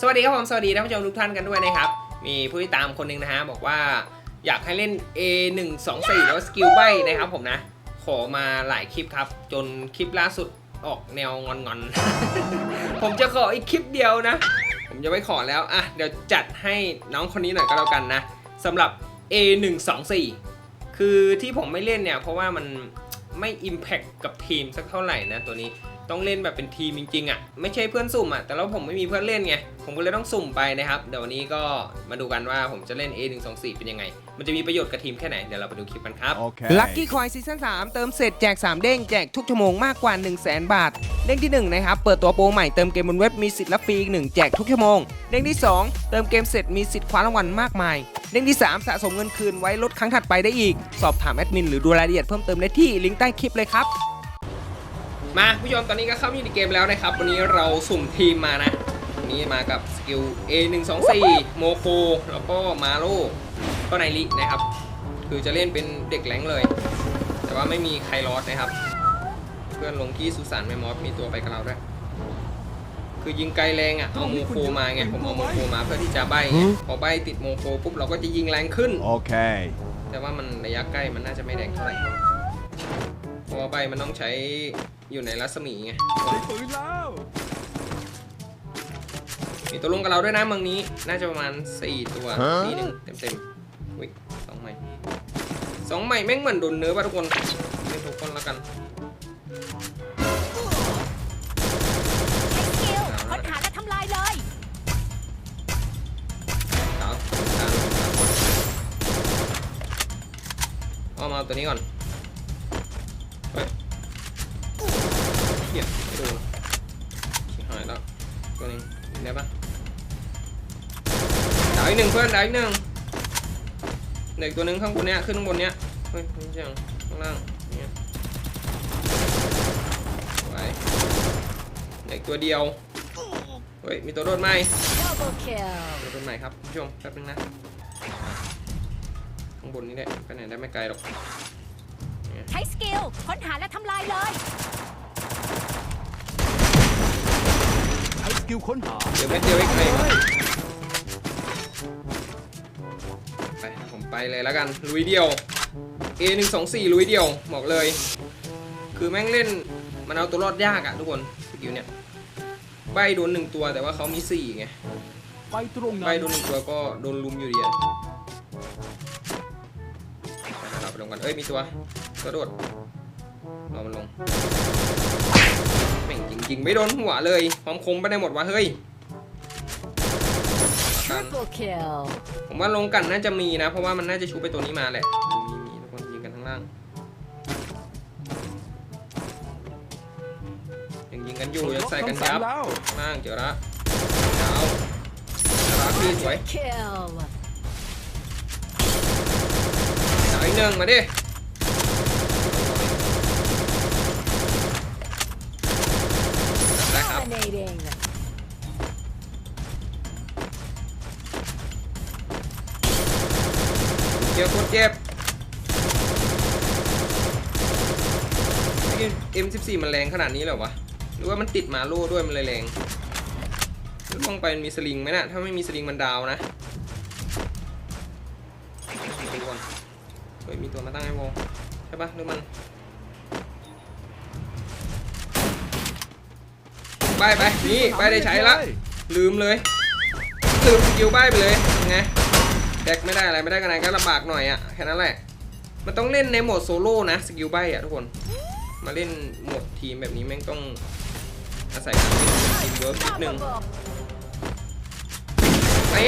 สวัสดีครับผมสวัสดีท่านผู้ชมทุกท่านกันด้วยนะครับ มีผู้ติดตามคนหนึ่งนะฮะบอกว่าอยากให้เล่น A 1 2 4แล้วสกิลใบนะครับผมนะ ขอมาหลายคลิปครับ จนคลิปล่าสุดออกแนวงอนๆ ผมจะขออีกคลิปเดียวนะ ผมจะไม่ขอแล้วอะเดี๋ยวจัดให้น้องคนนี้หน่อยก็แล้วกันนะสำหรับ A 1 2 4คือที่ผมไม่เล่นเนี่ย เพราะว่ามันไม่ Impact กับทีมสักเท่าไหร่นะตัวนี้ ต้องเล่นแบบเป็นทีมจริงๆอะไม่ใช่เพื่อนสุ่มอะแต่แล้วผมไม่มีเพื่อนเล่นไงผมก็เลยต้องสุ่มไปนะครับเดี๋ยววันนี้ก็มาดูกันว่าผมจะเล่น A 1 2 4เป็นยังไง มันจะมีประโยชน์กับทีมแค่ไหนเดี๋ยวเราไปดูคลิปกันครับ Okay. Lucky Coin ซีซั่น3เติมเสร็จแจก 3 เด้งแจกทุกชั่วโมงมากกว่า 1 0 0 0 0แบาท เด้งที่ 1 นะครับ เปิดตัวโปรใหม่เติมเกมบนเว็บมีสิทธิ์รับฟรีอีก1แจกทุกชั่วโมง เด้งที่ 2 เติมเกมเสร็จมีสิทธิ์คว้ารางวัลมากมาย เด้งที่ 3 สะสมเงินคืนไว้ลดครั้งถัดไปได้อีก สอบถามแอดมินหรือดูรายละเอียดเพิ่มเติมได้ที่ลิงก์ใต้คลิปเลยครับ มาผู้ชมตอนนี้ก็เข้ามาอยู่ในเกมแล้วนะครับ วันนี้เราสุ่มทีมมานะวันนี้มากับสกิล A 1 2 4โมโคแล้วก็มาโลก็ไนรินะครับ คือจะเล่นเป็นเด็กแหลงเลย แต่ว่าไม่มีใครรอดนะครับ เพื่อนลงกี้สุสานแมมมอสมีตัวไปกับเราด้วยคือยิงไกลแรงอะเอาโมโคมาไงผมเอาโมโคมาเพื่อที่จะใบไงพอใบติดโมโคปุ๊บเราก็จะยิงแรงขึ้น Okay. แต่ว่ามันระยะใกล้มันน่าจะไม่แรงเท่าไหร่ เพราะว่าใบมันต้องใช้อยู่ในรัศมีไงปืนแล้วมีตัวลงกับเราด้วยนะเมืองนี้ น่าจะประมาณ 4 ตัวฮะนี่หนึ่งเต็มเต็มๆวิสองใหม่สองใหม่แม่งเหมือนโดนเนื้อป่ะทุกคนเล่นทุกคนแล้วกันสกิลค้นหาและทำลายเลยครับครับเอามาเอาตัวนี้ก่อน กียไม่โดนชิบหายแล้วตัวนี้ยิงได้ปะดาวอีกหนึ่งเพื่อนดาวอีกหนึ่งเด็กตัวนึงข้างบนเนี้ยขึ้นข้างบนเนี้ยเฮ้ยไม่ใช่ข้างล่างเนี้ยไว้เด็กตัวเดียวเฮ้ยมีตัวโดดไหม double kill เดี๋ยวเป็นใหม่ครับผู้ชมแป๊บนึงนะข้างบนนี้แหละไปไหนได้ไม่ไกลหรอกใช้สกิลค้นหาและทำลายเลย ช้สกิลค้นหาเดี๋ยวเม็ดเดียวอีกเลยไปผมไปเลยแล้วกันลุยเดียว A 1 2 4ลุยเดียวบอกเลย คือแม่งเล่นมันเอาตัวรอดยากอะทุกคนสกิลเนี่ยใบโดนหนึ่งตัวแต่ว่าเขามีสี่ไงไปตรงนั้ใบนโดนหนึ่งตัวก็โดนลุมอยู่ดีอะไปเราไปลงกันเอ้ยมีตัวกระโดด รอมันลงแม่งจริงๆ ไม่โดนหัวเลยความคมไปได้หมดวะเฮ้ยกัน triple kill ผมว่าลงกันน่าจะมีนะ เพราะว่ามันน่าจะชูไปตัวนี้มาแหละมีมีทุกคนยิงกันข้างล่างยังยิงกันอยู่ยังใส่กันยับแล้วข้างล่างเจอละดาวดาวพี่สวย kill ดาวอีกหนึ่งมาดิได้ เจ็บโคตรเจ็บเอ็มสิบสี่มันแรงขนาดนี้เลยเหรอวะ หรือว่ามันติดหมาโล่ด้วยมันเลยแรงหรือลงไปมันมีสลิงไหมนะถ้าไม่มีสลิงมันดาวนะดูก่อนเฮ้ยมีตัวมาตั้งไอ้โวใช่ปะหรือมันไปไปนี่ไปได้ใช้ละ ลืมเลยลืมสกิลใบไปเลยไง แดกไม่ได้อะไรไม่ได้กันไหนก็ลำบากหน่อยอะแค่นั้นแหละ มันต้องเล่นในโหมดโซโล่นะสกิลใบอะทุกคน มาเล่นโหมดทีมแบบนี้แม่งต้องอาศัยการเล่นทีมเวิร์กนิดนึง double เป๊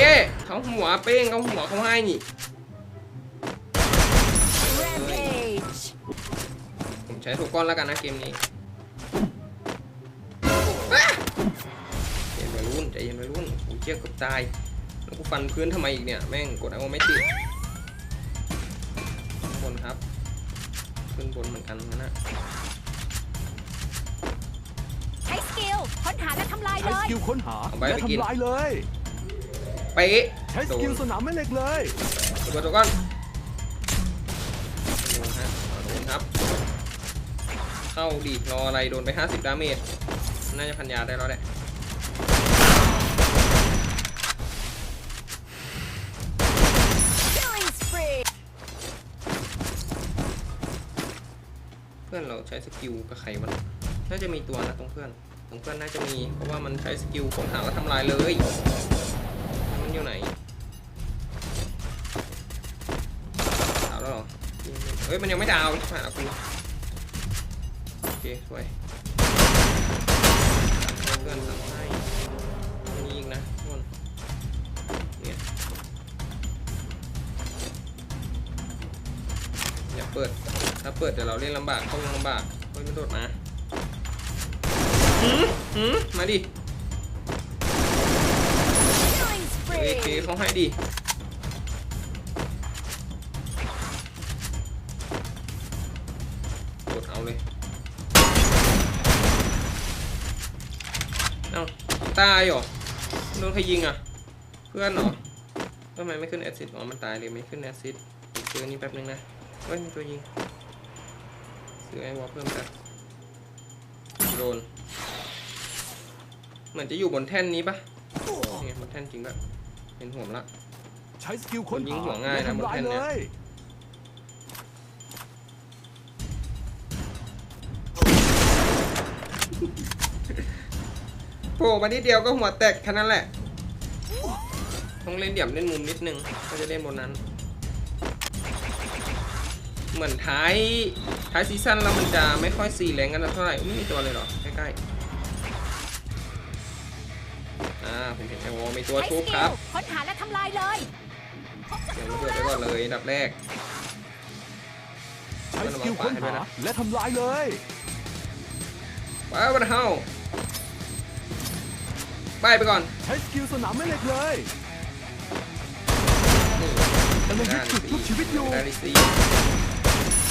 เขาหัวเป้งเขาหัวเขาให้นี่ผมใช้ถูกก้อนแล้วกันนะเกมนี้เย็นวัยรุ่นใจเย็นวัยรุ่นกูเจี๊ยบกับตาย แล้วกูฟันพื้นทำไมอีกเนี่ย แม่งกดเอาไม่ติดข้างบนครับ ขึ้นบนเหมือนกันนะใช้สกิลค้นหาและทำลายใช้เลสย กิลค้นหาเอาไปและไปกินทำลายเลยเป๊ะใช้สโดกินลสนามแม่เหล็กเลย ตัวตัวก้อนโดนฮะโดนครับ เข้าดีดรออะไรโดนไป 50 ดาเมจ น่าจะพันยาได้แล้วแหละ พื่อนเราใช้สกิลกับใครวะน่าจะมีตัวนะตรงเพื่อนตรงเพื่อนน่าจะมีเพราะว่ามันใช้สกิลค้นหาแล้วทำลายเลยมันอยู่ไหนดาวแล้วเหรอเฮ้ยมันยังไม่ดาวผ่านอะกูโอเคสวยเพื่อนทำให้มีอีกนะทุกคนเนี่ยอย่าเปิด ถ้าเปิดเดี๋ยวเราเล่นลำบากเข้าวงลำบากเฮ้ยมันโดดมาหืมหืมมาดิ Killing เอเค spree. เขาให้ดิกดเอาเลย เอ้าตายเหรอโดนใครยิงอะ เพื่อนเหรอทำไมไม่ขึ้นแอซิดอ๋อ มันตายเลยไม่ขึ้นแอซิดเจอนี่แป๊บนึงนะ เฮ้ยมีตัวยิง ซื้อไอ้วอลเพิ่มกันโดน เหมือนจะอยู่บนแท่นนี้ปะเนี่ยบนแท่นจริงปะเห็นหัวมันละ ใช้สกิลค้นยิงหาหัวง่ายนะและทำลายบนแท่นเลเนี่ยยโผล่มานิดเดียวก็หัวแตกแค่นั้นแหละ ต้องเล่นเดี่ยมเล่นมุมนิดนึงก็จะเล่นบนนั้น เหมือนท้ายท้ายซีซั่นแล้วมันจะไม่ค่อยซีแรงกันเท่าไหร่ไม่มีตัวเลยเหรอ ใกล้ๆ อ่า ผมเห็นไอวอลมีตัวใช้ทุสบกิครัลบค้นหาและทำลายเลยพบศัเดี๋ยวตรูระเบิดแล้ไปวก่อนเลยอันดับแรกใช้สกิลค้นหาและทำลายเลยว้าวบันเฮาไปไปก่อน ใช้สกิลสนามแม่เหล็กเลยนี่กำลังยึดจุดทุกชีวิตอยู่ดาริซี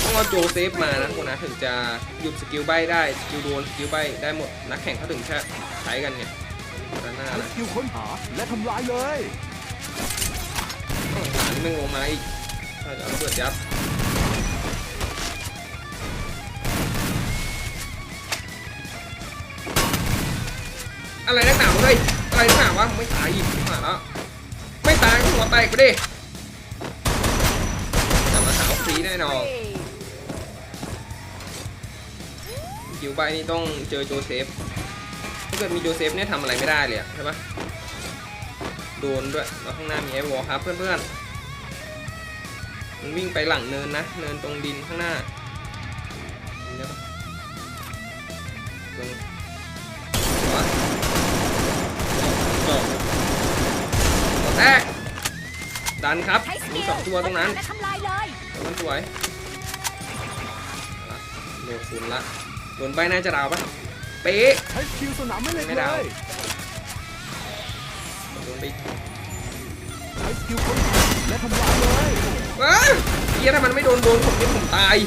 ต้องเอาโจเซฟมานะทุกคนนะถึงจะหยุดสกิลใบได้สกิลโดนสกิลใบได้หมดนักแข่งเขาถึงจะใช้กันไงด้านหน้าใช้นะสกิลค้นหาและทำลายเลยข้างหลังนี่มึงลงมาอีกถ้าจะเอาระเบิดยับอะไรนักหนาวะเฮ้ยอะไรนักหนาวะไม่ตายอีกมาแล้วไม่ตายก็หัวแตกไปดิแต่มาหาฟรีแน่นอน คิวใบนี่ต้องเจอโจเซฟ ถ้าเกิดมีโจเซฟเนี่ยทำอะไรไม่ได้เลยอะใช่ปะโดนด้วย แล้วข้างหน้ามีไอ้วอลครับเพื่อนๆ มันวิ่งไปหลังเนินนะ เนินตรงดินข้างหน้าเห็นได้ปะตรงขวาจบแตกดันครับใช้สมีกิลสองตัวตรงนั้นค้หาและทำลายเลยตัวนั้นสวยเอาละโดนศูนย์ละ โดนใบน่าจะดาวปะเป๊ะใช้สกิลสนามแม่เหล็กไม่เลดาวยโดนไปใช้สกิลค้นหาและทำลายเลยว้าวเฮียถ้ามันไม่โดนโดนผมนี่ผมตาย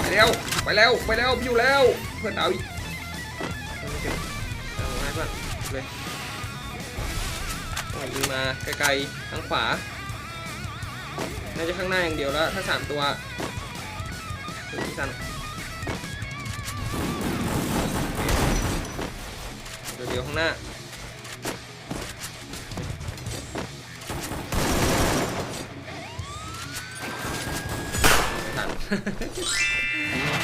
ไปแล้ว ไปแล้ว ไปแล้วพี่อยู่แล้ว เพื่อนดาวอีกเอาไม่เก็บเอาง่ายเพื่อนเลยต้องยิงมาไกลๆทางขวา น่าจะข้างหน้าอย่างเดียวแล้ว ถ้าสามตัวคือที่สั้น เดี๋ยวข้างหน้าไม่ทัน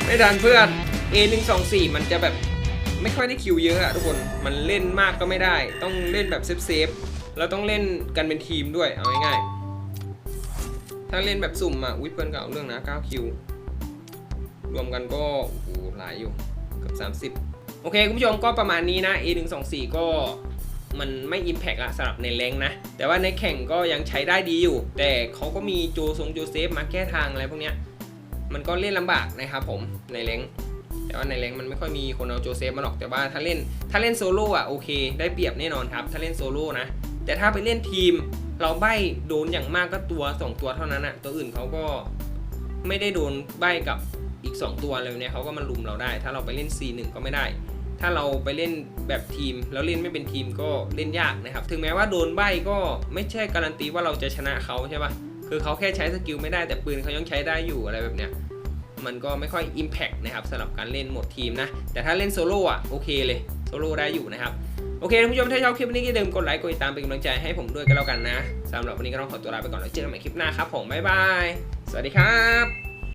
ไม่ทันเพื่อน A 1 2 4 มันจะแบบไม่ค่อยได้คิวเยอะอะทุกคน มันเล่นมากก็ไม่ได้ ต้องเล่นแบบเซฟเซฟๆแล้วต้องเล่นกันเป็นทีมด้วย เอาง่ายๆ ถ้าเล่นแบบสุ่มอะวิเพื่อนก็เอาเรื่องนะ 9 คิว รวมกันก็โอ้โหหลายอยู่เกือบ30 โอเคคุณผู้ชมก็ประมาณนี้นะ A 1 2 4 ก็มันไม่ Impact อะสำหรับในแรงนะ แต่ว่าในแข่งก็ยังใช้ได้ดีอยู่ แต่เขาก็มีโจทรงโจเซฟมาแก้ทางอะไรพวกเนี้ยมันก็เล่นลำบากนะครับผมในแรงแต่ว่าในแรงมันไม่ค่อยมีคนเอาโจเซฟมาหรอกแต่ว่าถ้าเล่นถ้าเล่นโซโล่อะโอเค ได้เปรียบแน่นอนครับ ถ้าเล่นโซโล่นะแต่ถ้าไปเล่นทีม เราใบโดนอย่างมากก็ตัว 2 ตัวเท่านั้นอะตัวอื่นเขาก็ไม่ได้โดนใบกับอีก 2 ตัวเลยเนี่ยเขาก็มาลุมเราได้ ถ้าเราไปเล่น C1 ก็ไม่ได้ ถ้าเราไปเล่นแบบทีม แล้วเล่นไม่เป็นทีมก็เล่นยากนะครับ ถึงแม้ว่าโดนใบก็ไม่ใช่การันตีว่าเราจะชนะเขาใช่ปะคือเขาแค่ใช้สกิลไม่ได้แต่ปืนเขายังใช้ได้อยู่อะไรแบบเนี้ยมันก็ไม่ค่อย Impact นะครับสำหรับการเล่นหมดทีมนะ แต่ถ้าเล่นโซโล่อะโอเคเลยโซโล่ได้อยู่นะครับ โอเคท่านผู้ชมถ้าชอบคลิปนี้ก็อย่าลืมกดไลค์กดติดตามเป็นกำลังใจให้ผมด้วยก็แล้วกันนะสำหรับวันนี้ก็ต้องขอตัวลาไปก่อนแล้วเจอกันใหม่คลิปหน้าครับผมบ๊ายบายสวัสดีครับ